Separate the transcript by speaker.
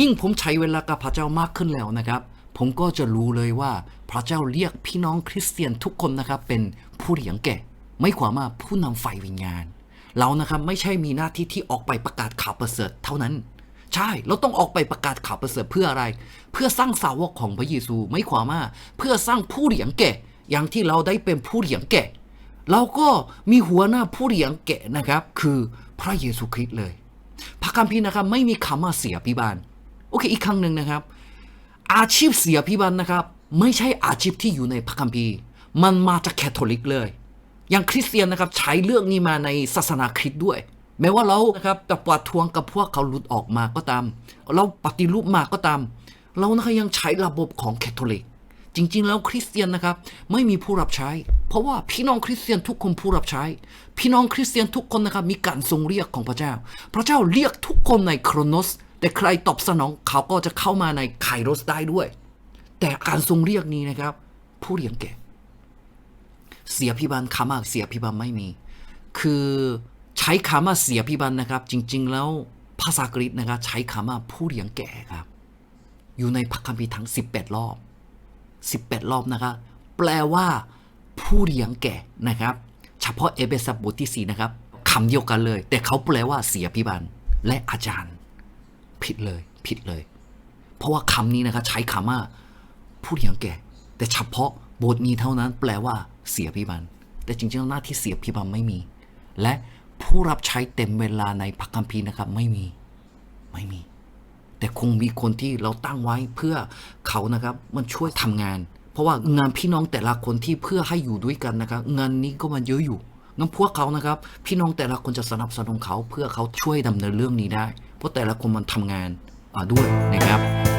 Speaker 1: ยิ่งผมใช้เวลากับพระเจ้ามากขึ้นแล้วนะครับ ผมก็จะรู้เลยว่าพระเจ้าเรียกพี่น้องคริสเตียนทุกคนนะครับ เป็นผู้เลี้ยงแก่ ไม่ความว่าผู้นำฝ่ายวิญญาณ เรานะครับไม่ใช่มีหน้าที่ที่ออกไปประกาศข่าวประเสริฐเท่านั้น ใช่เราต้องออกไปประกาศข่าวประเสริฐเพื่ออะไร เพื่อสร้างสาวกของพระเยซู ไม่ความว่าเพื่อสร้างผู้เลี้ยงแก่ อย่างที่เราได้เป็นผู้เลี้ยงแก่เราก็มีหัวหน้าผู้เลี้ยงแก่นะครับ คือพระเยซูคริสต์เลย พระคัมภีร์นะครับไม่มีคำว่าเสียพิบาล โอเคอีกครั้งหนึ่งนะครับ อาชีพเสียพิบันนะครับ ไม่ใช่อาชีพที่อยู่ในพระคัมภีร์ มันมาจากแคทอลิกเลย อย่างคริสเตียนนะครับใช้เรื่องนี้มาในศาสนาคริสต์ด้วย แม้ว่าเรานะครับจะปวดทวงกับพวกเขาหลุดออกมาก็ตาม เราปฏิรูปมาก็ตาม เรานะครับยังใช้ระบบของแคทอลิกจริง ๆ แล้วคริสเตียนนะครับไม่มีผู้รับใช้ เพราะว่าพี่น้องคริสเตียนทุกคนผู้รับใช้ พี่น้องคริสเตียนทุกคนนะครับมีการทรงเรียกของพระเจ้า พระเจ้าเรียกทุกคนในโครโนส แต่ใครตอบสนองเขาก็จะเข้ามาในไคโรสได้ด้วย แต่การทรงเรียกนี้นะครับ ผู้เลี้ยงแก่เสียพิบันคำว่าเสียพิบันไม่มี คือใช้คำว่าเสียพิบันนะครับ จริง ๆ แล้วภาษากรีกนะครับ ใช้คำว่าผู้เลี้ยงแก่ครับ อยู่ในพระคัมภีร์ทั้ง 18 รอบ 18 รอบนะครับ แปลว่า ผู้เลี้ยงแก่นะครับ เฉพาะเอเบซับบทที่ 4 นะครับคำเดียวกันเลย แต่เขาแปลว่าเสียพิบันและอาจารย์ ผิดเลย ผิดเลย เพราะว่าคำนี้นะครับใช้คำว่าผู้เลี้ยงแก่ แต่เฉพาะบทนี้เท่านั้นแปลว่าเสียพิบันแต่จริงๆหน้าที่เสียพิบันไม่มี และผู้รับใช้เต็มเวลาในพระคัมภีร์นะครับ ไม่มีไม่มี แต่คงมีคนที่เราตั้งไว้เพื่อเขานะครับมันช่วยทำงาน เพราะว่างานพี่น้องแต่ละคนที่เพื่อให้อยู่ด้วยกันนะครับ งานนี้ก็มันเยอะอยู่งั้นพวกเขานะครับ พี่น้องแต่ละคนจะสนับสนุนเขาเพื่อเขาช่วยดำเนินเรื่องนี้ได้ เพราะแต่ละคนมันทำงานด้วยนะครับ